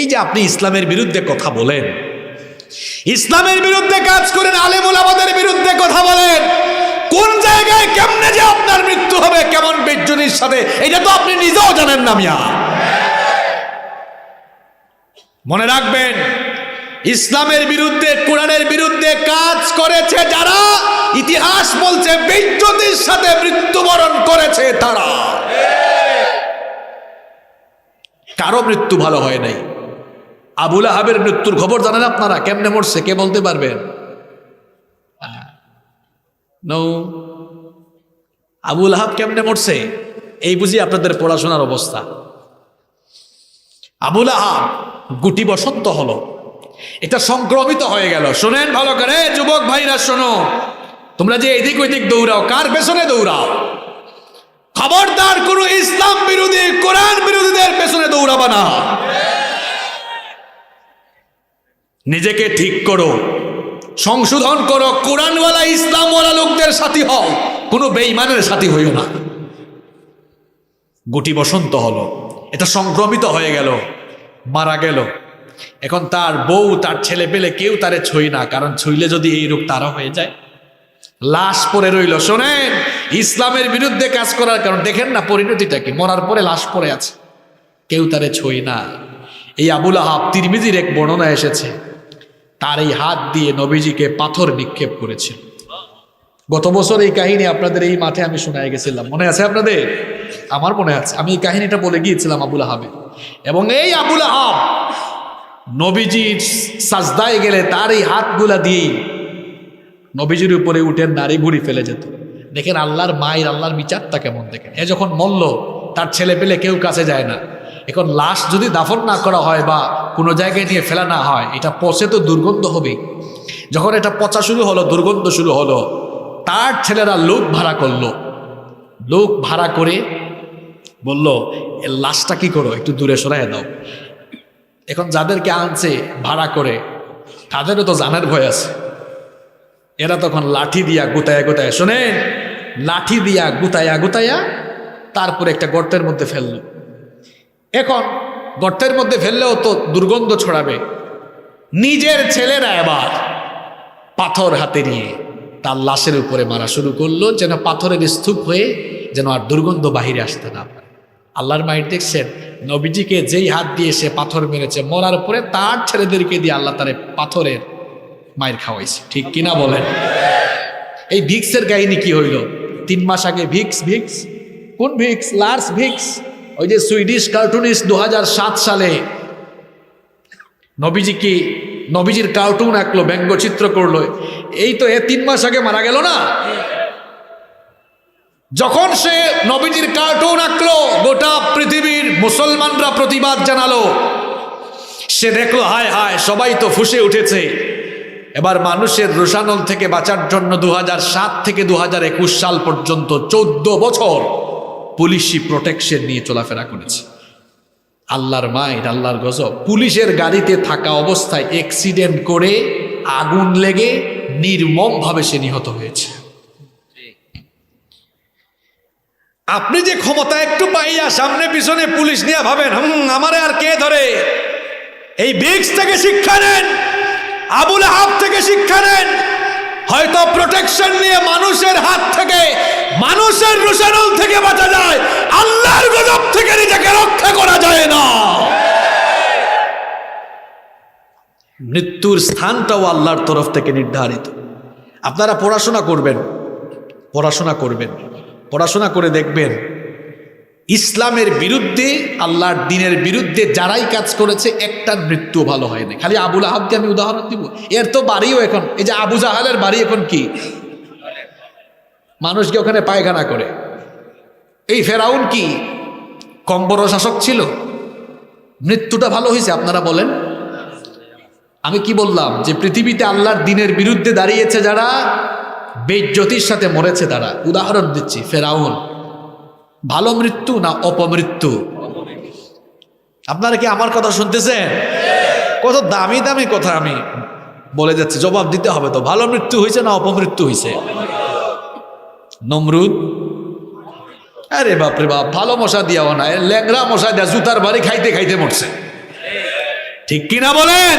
এই যে আপনি ইসলামের বিরুদ্ধে কথা বলেন, ইসলামের বিরুদ্ধে কাজ করেন, আলেমুল আমাদের বিরুদ্ধে কথা বলেন, কোন জায়গায় কেমনে যে আপনার মৃত্যু হবে, কেমন বেজ্জনির সাথে, এটা তো আপনি নিজেও জানেন না মিয়া। মনে রাখবেন, ইসলামের বিরুদ্ধে, কোরআনের বিরুদ্ধে কাজ করেছে যারা, ইতিহাস বলছে বেজ্জতির সাথে মৃত্যুবরণ করেছে তারা। কারও মৃত্যু ভালো হয় নাই। আবুল আহাবের মৃত্যুর খবর জানেন আপনারা? কেমনে মরছে? কে বলতে পারবেন নো। আবুল আহাব কেমনে মরছে? এই বুঝি আপনাদের পড়াশোনার অবস্থা। আবুল আহাব গুটি বসন্ত হলো। এটা সংক্রমিত হয়ে গেল। শোনেন ভালো করে, যুবক ভাইরা, শোনো। তোমরা যে এদিক ওইদিক দৌড়াও, কার পেছনে দৌড়াও? খবরদার কোন ইসলাম বিরোধী কোরআন বিরোধীদের পেছনে দৌড়াবা না নিজেকে ঠিক করো। সংশোধন করো, কোরআনওয়ালা, ইসলামওয়ালা লোকদের সাথী হও। কোনো বেইমানের সাথী হইও না। গুটি বসন্ত হলো। এটা সংক্রমিত হয়ে গেল। মারা গেল। এখন তার বউ, তার ছেলে পেলে কেউ তারে ছুঁই না, কারণ ছুঁইলে যদি এই রোগ তারা হয়ে যায়। লাশ পরে রইল। শোনেন, ইসলামের বিরুদ্ধে কাজ করার কারণ, দেখেন না পরিণতিটা কি? মরার পরে লাশ পড়ে আছে। কেউ তারে ছুঁই না। এই আবুল আহাব তিরমিজির এক বর্ণনা এসেছে। তার এই হাত দিয়ে নবীজিকে পাথর নিক্ষেপ করেছিল। গত বছর এই কাহিনী আপনাদের এই মাঠে আমি শোনায় গেছিলাম। মনে আছে আপনাদের? আমার মনে আছে। আমি এই কাহিনীটা বলে গিয়েছিলাম আবুল আহাবে। এবং এই আবুল আহাব নবীজির সাজদায় গেলে তার এই হাতগুলা দিয়েই নবীজির উপরে উঠে নারী ভুড়ি ফেলে যেত। দেখেন আল্লাহর মায়ের, আল্লাহর বিচারটা কেমন দেখেন। এ যখন মল্ল তার ছেলে পেলে কেউ কাছে যায় না। এখন লাশ যদি দাফন না করা হয় বা কোনো জায়গায় নিয়ে ফেলা না হয়, এটা পচে তো দুর্গন্ধ হবেই। যখন এটা পচা শুরু হলো, দুর্গন্ধ শুরু হলো, তার ছেলেরা লোক ভাড়া করল। লোক ভাড়া করে বলল লাশটা কি করো? একটু দূরে সরাই দাও। এখন যাদেরকে আনছে ভাড়া করে, তাদেরও তো জানার ভয় আছে। এরা তখন লাঠি দিয়া গুতায়া গুতায়া শোনেন, লাঠি দিয়া গুতায়া গুতায়া তারপরে একটা গর্তের মধ্যে ফেলল। এখন গর্তের মধ্যে ফেললেও তো দুর্গন্ধ ছড়াবে। নিজের ছেলেরা এবার পাথর হাতে নিয়ে তার লাশের উপরে মারা শুরু করল, যেন পাথরের স্তূপ হয়ে যেন আর দুর্গন্ধ বাহিরে আসতে না পারে। আল্লাহর মায়ের দেখছেন, নবীজিকে যেই হাত দিয়ে সে পাথর মেরেছে, মরার পরে তার ছেলেদেরকে দিয়ে আল্লাহ তারে পাথরের মায়ের খাওয়াইছে। ঠিক কিনা বলেন? এই ভিক্সের কাহিনী কি হইল? তিন মাস আগে ভিক্স ভিক্স, কোন ভিক্স? Lars Vilks. ওই যে সুইডিশ কার্টুনিস্ট দু হাজার সাত সালে নবীজি কি? নবীজির কার্টুন আঁকলো, ব্যঙ্গচিত্র করল। এই তো এ তিন মাস আগে মারা গেল না? যখন সে নবীজির কার্টুন আঁকলো, গোটা পৃথিবীর মুসলমানরা প্রতিবাদ জানালো। সে দেখল, হায় হায়, সবাই তো ফুসে উঠেছে। এবার মানুষের রোষানল থেকে বাঁচার জন্য দু থেকে দু হাজার একুশ সাল পর্যন্ত চোদ্দ বছর পুলিশি প্রোটেকশন নিয়ে চলাফেরা করেছে। আল্লাহর মায়ের, আল্লাহর গজব। পুলিশের গাড়িতে থাকা অবস্থায় অ্যাক্সিডেন্ট করে আগুন লেগে নির্মমভাবে সে নিহত হয়েছে। আপনি যে ক্ষমতা একটু পাইয়া সামনে পিছনে পুলিশ নিয়ে ভাবেন, হুম, আমারে আর কে ধরে? এই বিক্স থেকে শিক্ষা নেন, আবুল হাব থেকে শিক্ষা নেন হয়তো প্রোটেকশন নিয়ে মানুষের হাত থেকে, মানুষের রুশানল থেকে বাঁচা যায়, আল্লাহর গজব থেকে নিজেকে রক্ষা করা যায় না। মৃত্যুর স্থানটাও আল্লাহর তরফ থেকে নির্ধারিত। আপনারা পড়াশোনা করবেন পড়াশোনা করবেন, পড়াশোনা করে দেখবেন ইসলামের বিরুদ্ধে, আল্লাহর দিনের বিরুদ্ধে যারাই কাজ করেছে, একটার মৃত্যু ভালো হয়নি খালি আবুল আহাবকে আমি উদাহরণ দিব। এর তো বাড়িও এখন। এই যে আবু জাহালের বাড়ি এখন কি? মানুষকে ওখানে পায়খানা করে? এই ফেরাউন কি? কম বড় শাসক ছিল। মৃত্যুটা ভালো হয়েছে, আপনারা বলেন। আমি কি বললাম? যে পৃথিবীতে আল্লাহর দিনের বিরুদ্ধে দাঁড়িয়েছে যারা, বেজ্যোতির সাথে মরেছে তারা। উদাহরণ দিচ্ছি, ফেরাউন। ভালো মৃত্যু না অপমৃত্যু? আপনারা কি আমার কথা শুনতেছেন? কত দামি দামি কথা আমি বলে যাচ্ছি, জবাব দিতে হবে তো। ভালো মৃত্যু হয়েছে না অপমৃত্যু হয়েছে? নমরুদ? আরে বাপরে বাপ, ভালো মশা দিয়াও না। ল্যাংরা মশা দেয়া জুতার বাড়ি খাইতে খাইতে মরছে। ঠিক কিনা বলেন?